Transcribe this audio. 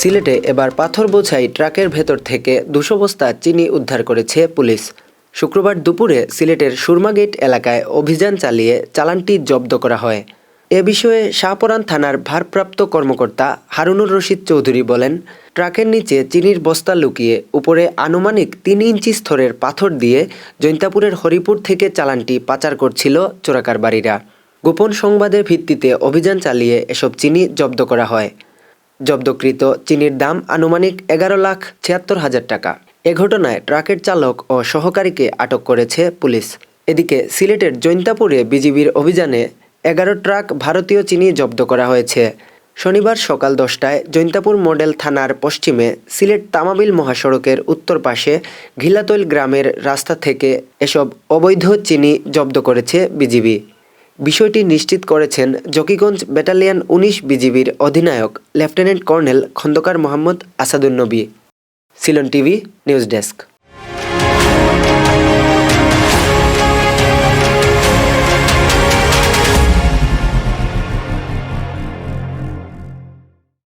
সিলেটে এবার পাথর বোঝাই ট্রাকের ভেতর থেকে দুশো বস্তা চিনি উদ্ধার করেছে পুলিশ। শুক্রবার দুপুরে সিলেটের সুরমাগেট এলাকায় অভিযান চালিয়ে চালানটি জব্দ করা হয়। এ বিষয়ে শাহপরান থানার ভারপ্রাপ্ত কর্মকর্তা হারুনুর রশিদ চৌধুরী বলেন, ট্রাকের নিচে চিনির বস্তা লুকিয়ে উপরে আনুমানিক তিন ইঞ্চি স্তরের পাথর দিয়ে জৈন্তাপুরের হরিপুর থেকে চালানটি পাচার করছিল চোরাকারবারীরা। গোপন সংবাদের ভিত্তিতে অভিযান চালিয়ে এসব চিনি জব্দ করা হয়। জব্দকৃত চিনির দাম আনুমানিক এগারো লাখ ছিয়াত্তর হাজার টাকা। এ ঘটনায় ট্রাকের চালক ও সহকারীকে আটক করেছে পুলিশ। এদিকে সিলেটের জৈন্তাপুরে বিজিবির অভিযানে এগারো ট্রাক ভারতীয় চিনি জব্দ করা হয়েছে। শনিবার সকাল দশটায় জৈন্তাপুর মডেল থানার পশ্চিমে সিলেট তামাবিল মহাসড়কের উত্তর পাশে ঘিলাতৈল গ্রামের রাস্তা থেকে এসব অবৈধ চিনি জব্দ করেছে বিজিবি। বিষয়টি নিশ্চিত করেছেন জকিগঞ্জ ব্যাটালিয়ান উনিশ বিজিবির অধিনায়ক, lieutenant colonel Khondokar Mohammad Asadunnabi. Ceylon TV, news desk.